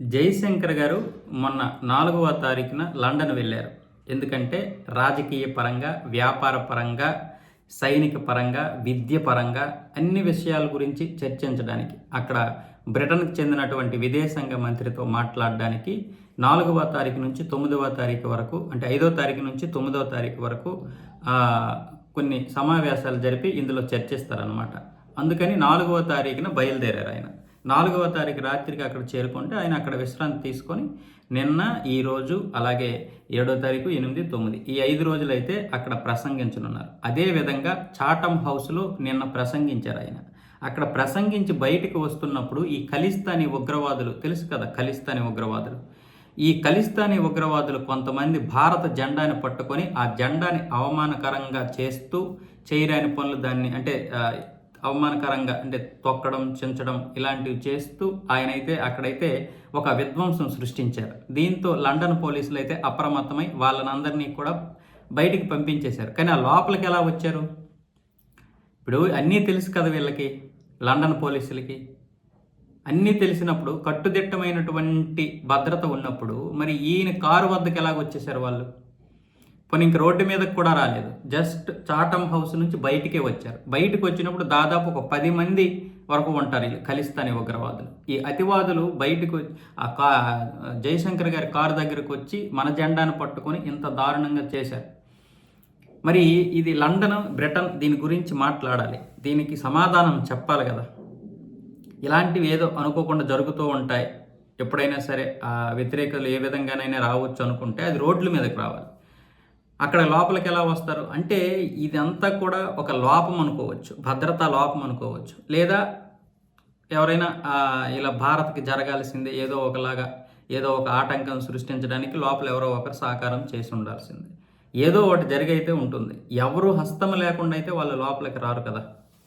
జయశంకర్ గారు మొన్న నాలుగవ తారీఖున లండన్ వెళ్ళారు. ఎందుకంటే రాజకీయ పరంగా వ్యాపార పరంగా సైనిక పరంగా విద్య పరంగా అన్ని విషయాల గురించి చర్చించడానికి అక్కడ బ్రిటన్కి చెందినటువంటి విదేశాంగ మంత్రితో మాట్లాడడానికి నాలుగవ తారీఖు నుంచి తొమ్మిదవ తారీఖు వరకు అంటే ఐదో తారీఖు నుంచి తొమ్మిదవ తారీఖు వరకు కొన్ని సమావేశాలు జరిపి ఇందులో చర్చిస్తారనమాట అందుకని నాలుగవ తారీఖున బయలుదేరారు ఆయన. నాలుగవ తారీఖు రాత్రికి అక్కడ చేరుకుంటే ఆయన అక్కడ విశ్రాంతి తీసుకొని నిన్న ఈరోజు అలాగే ఏడో తారీఖు ఎనిమిది తొమ్మిది ఈ ఐదు రోజులైతే అక్కడ ప్రసంగించనున్నారు. అదే విధంగా చాటమ్ హౌస్లో నిన్న ప్రసంగించారు ఆయన. అక్కడ ప్రసంగించి బయటికి వస్తున్నప్పుడు ఈ ఖలిస్తానీ ఉగ్రవాదులు తెలుసు కదా ఖలిస్తానీ ఉగ్రవాదులు? ఈ ఖలిస్తానీ ఉగ్రవాదులు కొంతమంది భారత జెండాని పట్టుకొని ఆ జెండాని అవమానకరంగా చేస్తూ చేయరాని పనులు దాన్ని అంటే అవమానకరంగా అంటే తొక్కడం చెంచడం ఇలాంటివి చేస్తూ ఆయనైతే అక్కడైతే ఒక విధ్వంసం సృష్టించారు. దీంతో లండన్ పోలీసులు అయితే అప్రమత్తమై వాళ్ళనందరినీ కూడా బయటికి పంపించేశారు. కానీ ఆ లోపలికి ఎలా వచ్చారు? ఇప్పుడు అన్నీ తెలుసు కదా వీళ్ళకి లండన్ పోలీసులకి. అన్నీ తెలిసినప్పుడు కట్టుదిట్టమైనటువంటి భద్రత ఉన్నప్పుడు మరి ఈయన కారు వద్దకు ఎలాగ వచ్చేసారు వాళ్ళు? పోనీ ఇంక రోడ్డు మీదకి కూడా రాలేదు. జస్ట్ చాటం హౌస్ నుంచి బయటికే వచ్చారు. బయటకు వచ్చినప్పుడు దాదాపు ఒక పది మంది వరకు ఉంటారు వీళ్ళు ఖలిస్తానీ ఉగ్రవాదులు. ఈ అతివాదులు బయటకు వచ్చి- ఆ కా జయశంకర్ గారి కారు దగ్గరకు వచ్చి మన జెండాను పట్టుకొని ఇంత దారుణంగా చేశారు. మరి ఇది లండన్ బ్రిటన్ దీని గురించి మాట్లాడాలి. దీనికి సమాధానం చెప్పాలి కదా. ఇలాంటివి ఏదో అనుకోకుండా జరుగుతూ ఉంటాయి. ఎప్పుడైనా సరే ఆ వ్యతిరేకతలు ఏ విధంగానైనా రావచ్చు అనుకుంటే అది రోడ్ల మీదకి రావాలి. అక్కడ లోపలికి ఎలా వస్తారు? అంటే ఇదంతా కూడా ఒక లోపం అనుకోవచ్చు. భద్రతా లోపం అనుకోవచ్చు. లేదా ఎవరైనా ఇలా భారత్కి జరగాల్సిందే ఏదో ఒకలాగా ఏదో ఒక ఆటంకం సృష్టించడానికి లోపల ఎవరో ఒకరు సహకారం చేసి ఉండాల్సిందే. ఏదో ఒకటి జరిగైతే ఉంటుంది. ఎవరు హస్తం లేకుండా అయితే వాళ్ళు లోపలికి రారు కదా.